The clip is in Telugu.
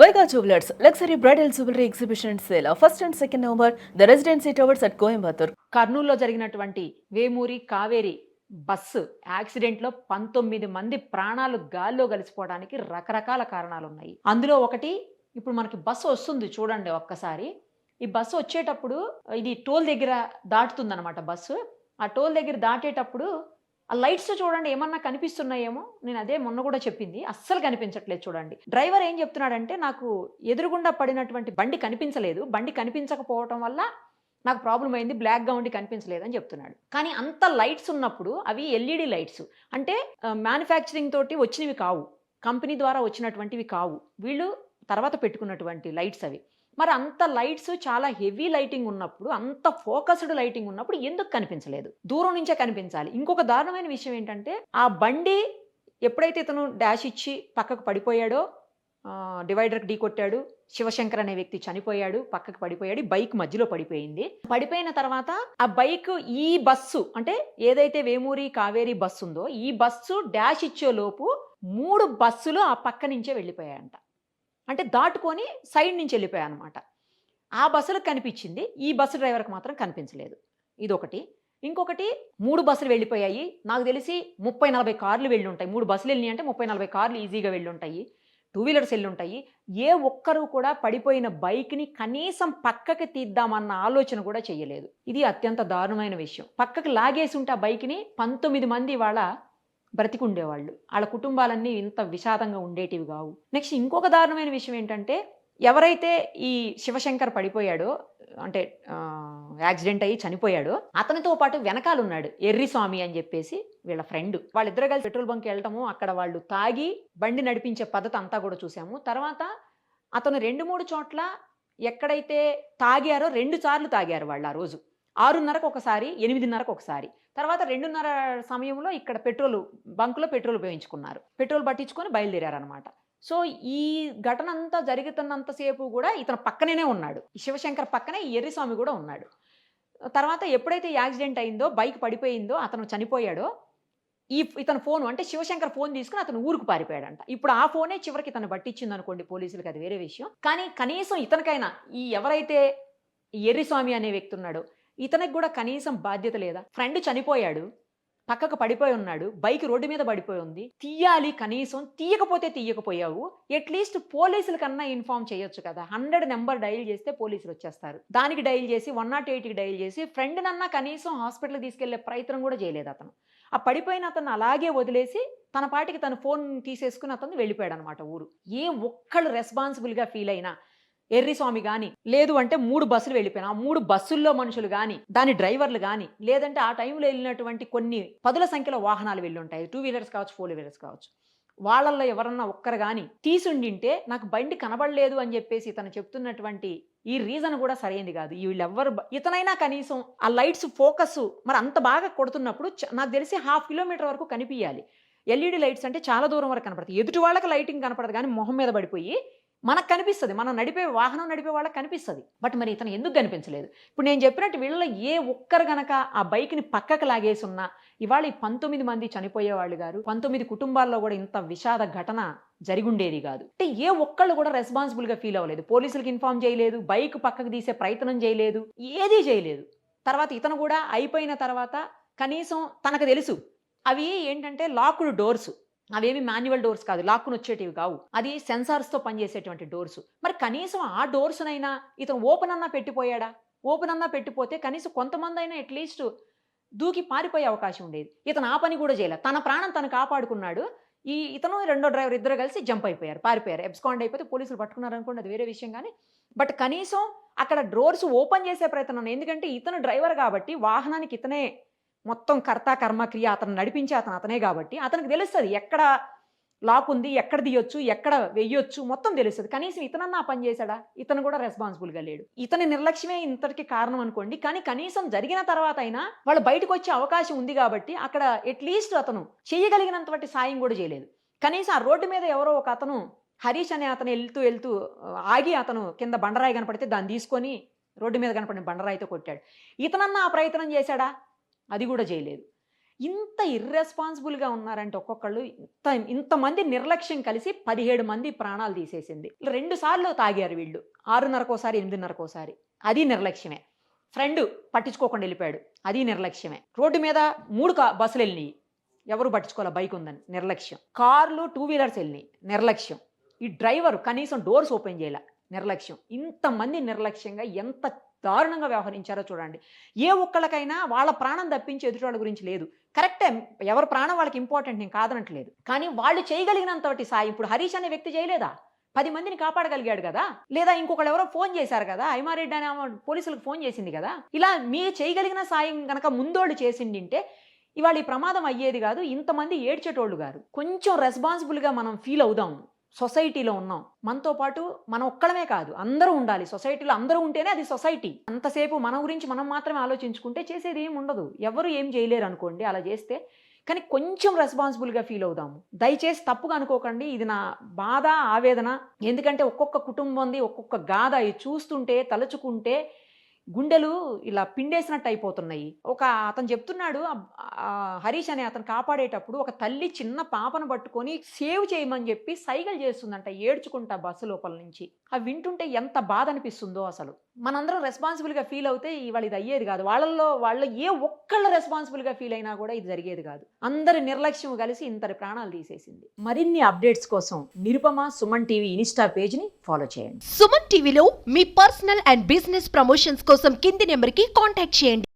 Vega Jewelers, luxury bridal jewelry exhibition sale first and second November the residency towers at Coimbatore కర్నూలులో జరిగినటువంటి వేమూరి కావేరి బస్సు యాక్సిడెంట్లో పంతొమ్మిది మంది ప్రాణాలు గాల్లో కలిసిపోవడానికి రకరకాల కారణాలు ఉన్నాయి అందులో ఒకటి ఇప్పుడు మనకి బస్సు వస్తుంది చూడండి ఒక్కసారి. ఈ బస్సు వచ్చేటప్పుడు ఇది టోల్ దగ్గర దాటుతుందన్నమాట బస్సు ఆ టోల్ దగ్గర దాటేటప్పుడు ఆ లైట్స్ చూడండి ఏమన్నా కనిపిస్తున్నాయేమో? నేను అదే మొన్న కూడా చెప్పింది. అస్సలు కనిపించట్లేదు చూడండి. డ్రైవర్ ఏం చెప్తున్నాడంటే నాకు ఎదురుగుండా పడినటువంటి బండి కనిపించలేదు. బండి కనిపించకపోవటం వల్ల నాకు ప్రాబ్లం అయింది. బ్లాక్గా ఉండి కనిపించలేదని చెప్తున్నాడు. కానీ అంత లైట్స్ ఉన్నప్పుడు అవి ఎల్ఈడి లైట్స్. అంటే మ్యానుఫ్యాక్చరింగ్ తోటి వచ్చినవి కావు. కంపెనీ ద్వారా వచ్చినటువంటివి కావు. వీళ్ళు తర్వాత పెట్టుకున్నటువంటి లైట్స్ అవి. మరి అంత లైట్స్ చాలా హెవీ లైటింగ్ ఉన్నప్పుడు అంత ఫోకస్డ్ లైటింగ్ ఉన్నప్పుడు ఎందుకు కనిపించలేదు? దూరం నుంచే కనిపించాలి. ఇంకొక దారుణమైన విషయం ఏంటంటే ఆ బండి ఎప్పుడైతే ఇతను డాష్ ఇచ్చి పక్కకు పడిపోయాడో డివైడర్కి ఢీ కొట్టాడు శివశంకర్ అనే వ్యక్తి చనిపోయాడు పక్కకు పడిపోయాడు బైక్ మధ్యలో పడిపోయింది. పడిపోయిన తర్వాత ఆ బైక్ ఈ బస్సు అంటే ఏదైతే వేమూరి కావేరి బస్సు ఉందో ఈ బస్సు డాష్ ఇచ్చే లోపు మూడు బస్సులు ఆ పక్క నుంచే వెళ్ళిపోయాయంట. అంటే దాటుకొని సైడ్ నుంచి వెళ్ళిపోయాను అనమాట ఆ బస్సులకు కనిపించింది ఈ బస్సు డ్రైవర్కి మాత్రం కనిపించలేదు. ఇదొకటి. ఇంకొకటి మూడు బస్సులు వెళ్ళిపోయాయి. నాకు తెలిసి ముప్పై నలభై కార్లు వెళ్ళి ఉంటాయి మూడు బస్సులు వెళ్ళినాయి అంటే ముప్పై నలభై కార్లు ఈజీగా వెళ్ళి ఉంటాయి టూ వీలర్స్ వెళ్ళి ఉంటాయి ఏ ఒక్కరు కూడా పడిపోయిన బైక్ని కనీసం పక్కకి తీద్దామన్న ఆలోచన కూడా చేయలేదు. ఇది అత్యంత దారుణమైన విషయం. పక్కకి లాగేసి ఉంటే ఆ బైక్ని పంతొమ్మిది మంది వాళ్ళ బ్రతికుండేవాళ్ళు. వాళ్ళ కుటుంబాలన్నీ ఇంత విషాదంగా ఉండేటివి కావు. నెక్స్ట్ ఇంకొక దారుణమైన విషయం ఏంటంటే ఎవరైతే ఈ శివశంకర్ పడిపోయాడో అంటే యాక్సిడెంట్ అయ్యి చనిపోయాడో అతనితో పాటు వెనకాల ఉన్నాడు ఎర్రి స్వామి అని చెప్పేసి వీళ్ళ ఫ్రెండ్. వాళ్ళిద్దరు కలిసి పెట్రోల్ బంక్ వెళ్ళటము అక్కడ వాళ్ళు తాగి బండి నడిపించే పద్ధతి అంతా కూడా చూసాము. తర్వాత అతను రెండు మూడు చోట్ల ఎక్కడైతే తాగారో రెండు సార్లు తాగారు వాళ్ళు ఆ రోజు. ఆరున్నరకు ఒకసారి ఎనిమిదిన్నరకు ఒకసారి. తర్వాత రెండున్నర సమయంలో ఇక్కడ పెట్రోల్ బంకులో పెట్రోల్ ఉపయోగించుకున్నారు. పెట్రోల్ పట్టించుకొని బయలుదేరారనమాట సో ఈ ఘటన అంతా జరుగుతున్నంతసేపు కూడా ఇతను పక్కనే ఉన్నాడు. ఈ శివశంకర్ పక్కనే ఎర్రిస్వామి కూడా ఉన్నాడు. తర్వాత ఎప్పుడైతే యాక్సిడెంట్ అయిందో బైక్ పడిపోయిందో అతను చనిపోయాడో ఈ ఇతను ఫోన్ అంటే శివశంకర్ ఫోన్ తీసుకుని అతను ఊరుకు పారిపోయాడంట. ఇప్పుడు ఆ ఫోనే చివరికి ఇతను పట్టించింది అనుకోండి పోలీసులకు అది వేరే విషయం. కానీ కనీసం ఇతనికైనా ఈ ఎవరైతే ఈ ఎర్రిస్వామి అనే వ్యక్తి ఉన్నాడో ఇతనికి కూడా కనీసం బాధ్యత లేదా? ఫ్రెండ్ చనిపోయాడు పక్కకు పడిపోయి ఉన్నాడు బైక్ రోడ్డు మీద పడిపోయి ఉంది. తీయాలి కనీసం తీయకపోతే తీయకపోయావు. అట్లీస్ట్ పోలీసుల కన్నా ఇన్ఫార్మ్ చేయొచ్చు కదా. హండ్రెడ్ నెంబర్ డైల్ చేస్తే పోలీసులు వచ్చేస్తారు. దానికి డైల్ చేసి వన్ నాట్ ఎయిట్కి డైల్ చేసి ఫ్రెండ్ నన్నా కనీసం హాస్పిటల్కి తీసుకెళ్ళే ప్రయత్నం కూడా చేయలేదు అతను. ఆ పడిపోయిన అతను అలాగే వదిలేసి తన పాటికి తన ఫోన్ తీసేసుకుని అతను వెళ్ళిపోయాడు అనమాట ఊరు. ఏ ఒక్కళ్ళు రెస్పాన్సిబుల్గా ఫీల్ అయినా ఎర్రిస్వామి కానీ లేదు అంటే మూడు బస్సులు వెళ్ళిపోయినా ఆ మూడు బస్సుల్లో మనుషులు కానీ దాని డ్రైవర్లు కానీ లేదంటే ఆ టైంలో వెళ్ళినటువంటి కొన్ని పదుల సంఖ్యలో వాహనాలు వెళ్ళి ఉంటాయి. టూ వీలర్స్ కావచ్చు ఫోర్ వీలర్స్ కావచ్చు. వాళ్ళల్లో ఎవరన్నా ఒక్కరు కానీ తీసుండింటే నాకు బండి కనబడలేదు అని చెప్పేసి ఇతను చెప్తున్నటువంటి ఈ రీజన్ కూడా సరైనది కాదు. వీళ్ళెవ్వరు ఇతనైనా కనీసం ఆ లైట్స్ ఫోకస్ మరి అంత బాగా కొడుతున్నప్పుడు నాకు తెలిసి హాఫ్ కిలోమీటర్ వరకు కనిపించాలి ఎల్ఈడి లైట్స్ అంటే చాలా దూరం వరకు కనపడతాయి. ఎదుటి వాళ్ళకి లైటింగ్ కనపడదు కానీ మొహం మీద పడిపోయి మనకు కనిపిస్తుంది. మనం నడిపే వాహనం నడిపే వాళ్ళకి కనిపిస్తుంది. బట్ మరి ఇతను ఎందుకు కనిపించలేదు? ఇప్పుడు నేను చెప్పినట్టు వీళ్ళలో ఏ ఒక్కరు గనక ఆ బైక్ని పక్కకు లాగేసి ఉన్నా ఇవాళ ఈ పంతొమ్మిది మంది చనిపోయేవాళ్ళు గారు పంతొమ్మిది కుటుంబాల్లో కూడా ఇంత విషాద ఘటన జరిగుండేది కాదు. అంటే ఏ ఒక్కళ్ళు కూడా రెస్పాన్సిబుల్గా ఫీల్ అవ్వలేదు. పోలీసులకు ఇన్ఫార్మ్ చేయలేదు బైక్ పక్కకు తీసే ప్రయత్నం చేయలేదు ఏదీ చేయలేదు. తర్వాత ఇతను కూడా అయిపోయిన తర్వాత కనీసం తనకు తెలుసు. అవి ఏంటంటే లాక్డ్ డోర్స్. అవేమి మాన్యువల్ డోర్స్ కాదు లాక్కుని వచ్చేటివి కావు. అది సెన్సార్స్తో పనిచేసేటువంటి డోర్స్. మరి కనీసం ఆ డోర్స్నైనా ఇతను ఓపెన్ అన్నా పెట్టిపోయాడా? ఓపెన్ అన్నా పెట్టిపోతే కనీసం కొంతమంది అయినా అట్లీస్ట్ దూకి పారిపోయే అవకాశం ఉండేది. ఇతను ఆ పని కూడా చేయలేదు తన ప్రాణం తను కాపాడుకున్నాడు. ఈ ఇతను రెండో డ్రైవర్ ఇద్దరు కలిసి జంప్ అయిపోయారు పారిపోయారు. ఎబ్స్కాండ్ అయిపోతే పోలీసులు పట్టుకున్నారు అనుకోండి అది వేరే విషయం కానీ బట్ కనీసం అక్కడ డోర్స్ ఓపెన్ చేసే ప్రయత్నం ఎందుకంటే ఇతను డ్రైవర్ కాబట్టి వాహనానికి ఇతనే మొత్తం కర్త కర్మక్రియ అతను నడిపించే అతను అతనే కాబట్టి అతనికి తెలుస్తుంది ఎక్కడ లాక్ ఉంది ఎక్కడ తీయొచ్చు ఎక్కడ వెయ్యొచ్చు మొత్తం తెలుస్తుంది. కనీసం ఇతనన్నా ఆ పని చేశాడా? ఇతను కూడా రెస్పాన్సిబుల్గా లేడు. ఇతని నిర్లక్ష్యమే ఇంతటికి కారణం అనుకోండి. కానీ కనీసం జరిగిన తర్వాత అయినా వాళ్ళు బయటకు వచ్చే అవకాశం ఉంది కాబట్టి అక్కడ అట్లీస్ట్ అతను చేయగలిగినంతటి సాయం కూడా చేయలేదు. కనీసం ఆ రోడ్డు మీద ఎవరో ఒక అతను హరీష్ అనే అతను వెళ్తూ వెళ్తూ ఆగి అతను కింద బండరాయి కనపడితే దాన్ని తీసుకొని రోడ్డు మీద కనపడిన బండరాయితో కొట్టాడు. ఇతనన్నా ఆ ప్రయత్నం చేశాడా? అది కూడా చేయలేదు. ఇంత ఇర్రెస్పాన్సిబుల్గా ఉన్నారంటే ఒక్కొక్కళ్ళు ఇంత ఇంతమంది నిర్లక్ష్యం కలిసి పదిహేడు మంది ప్రాణాలు తీసేసింది. రెండు సార్లు తాగారు వీళ్ళు. ఆరున్నరకోసారి ఎనిమిదిన్నరకోసారి. అది నిర్లక్ష్యమే. ఫ్రెండ్ పట్టించుకోకుండా వెళ్ళిపోయాడు. అది నిర్లక్ష్యమే. రోడ్డు మీద మూడు కా బస్సులు వెళ్ళినాయి. ఎవరు పట్టించుకోవాలి? బైక్ ఉందని. నిర్లక్ష్యం. కార్లు టూ వీలర్స్ వెళ్ళినాయి. నిర్లక్ష్యం. ఈ డ్రైవర్ కనీసం డోర్స్ ఓపెన్ చేయాల. నిర్లక్ష్యం. ఇంతమంది నిర్లక్ష్యంగా ఎంత దారుణంగా వ్యవహరించారో చూడండి. ఏ ఒక్కళ్ళకైనా వాళ్ళ ప్రాణం తప్పించి ఎదుటివాళ్ళ గురించి లేదు. కరెక్టే ఎవరి ప్రాణం వాళ్ళకి ఇంపార్టెంట్ నేను కాదనట్లేదు. కానీ వాళ్ళు చేయగలిగినంతటి సాయం ఇప్పుడు హరీష్ అనే వ్యక్తి చేయలేదా? పది మందిని కాపాడగలిగాడు కదా? లేదా ఇంకొకళ్ళు ఎవరో ఫోన్ చేశారు కదా? ఐమారెడ్డి అనే పోలీసులకు ఫోన్ చేసింది కదా? ఇలా మీ చేయగలిగిన సాయం కనుక ముందోళ్ళు చేసిండింటే ఇవాళ ఈ ప్రమాదం అయ్యేది కాదు ఇంతమంది ఏడ్చేటోళ్ళు కాదు కొంచెం రెస్పాన్సిబుల్గా మనం ఫీల్ అవుదాం. సొసైటీలో ఉన్నాం. మనతో పాటు మనం ఒక్కడమే కాదు అందరూ ఉండాలి. సొసైటీలో అందరూ ఉంటేనే అది సొసైటీ. అంతసేపు మన గురించి మనం మాత్రమే ఆలోచించుకుంటే చేసేది ఏమి ఉండదు. ఎవరు ఏం చేయలేరు అనుకోండి అలా చేస్తే. కానీ కొంచెం రెస్పాన్సిబుల్గా ఫీల్ అవుదాము. దయచేసి తప్పుగా అనుకోకండి. ఇది నా బాధ ఆవేదన. ఎందుకంటే ఒక్కొక్క కుటుంబంది ఒక్కొక్క గాథ ఇది చూస్తుంటే తలుచుకుంటే గుండెలు ఇలా పిండేసినట్టు అయిపోతున్నాయి. ఒక అతను చెప్తున్నాడు హరీష్ అనే అతను కాపాడేటప్పుడు ఒక తల్లి చిన్న పాపను పట్టుకొని సేవ్ చేయమని చెప్పి సైగలు చేస్తుందంట ఏడ్చుకుంటా బస్సు లోపల నుంచి. అవి వింటుంటే ఎంత బాధ అనిపిస్తుందో అసలు. మనందరం రెస్పాన్సిబుల్గా ఫీల్ అవుతే ఇవాళ ఇది అయ్యేది కాదు. వాళ్ళల్లో వాళ్ళ ఏ ఒక్కళ్ళ రెస్పాన్సిబుల్గా ఫీల్ అయినా కూడా ఇది జరిగేది కాదు. అందరి నిర్లక్ష్యం కలిసి ఇంతటి ప్రాణాలు తీసేసింది. మరిన్ని అప్డేట్స్ కోసం నిరుపమ సుమన్ టీవీ ఇన్స్టా పేజ్ని ఫాలో చేయండి. సుమన్ టీవీలో మీ పర్సనల్ అండ్ బిజినెస్ ప్రమోషన్స్ కోసం కోసం కింది నెంబర్కి కాంటాక్ట్ చేయండి.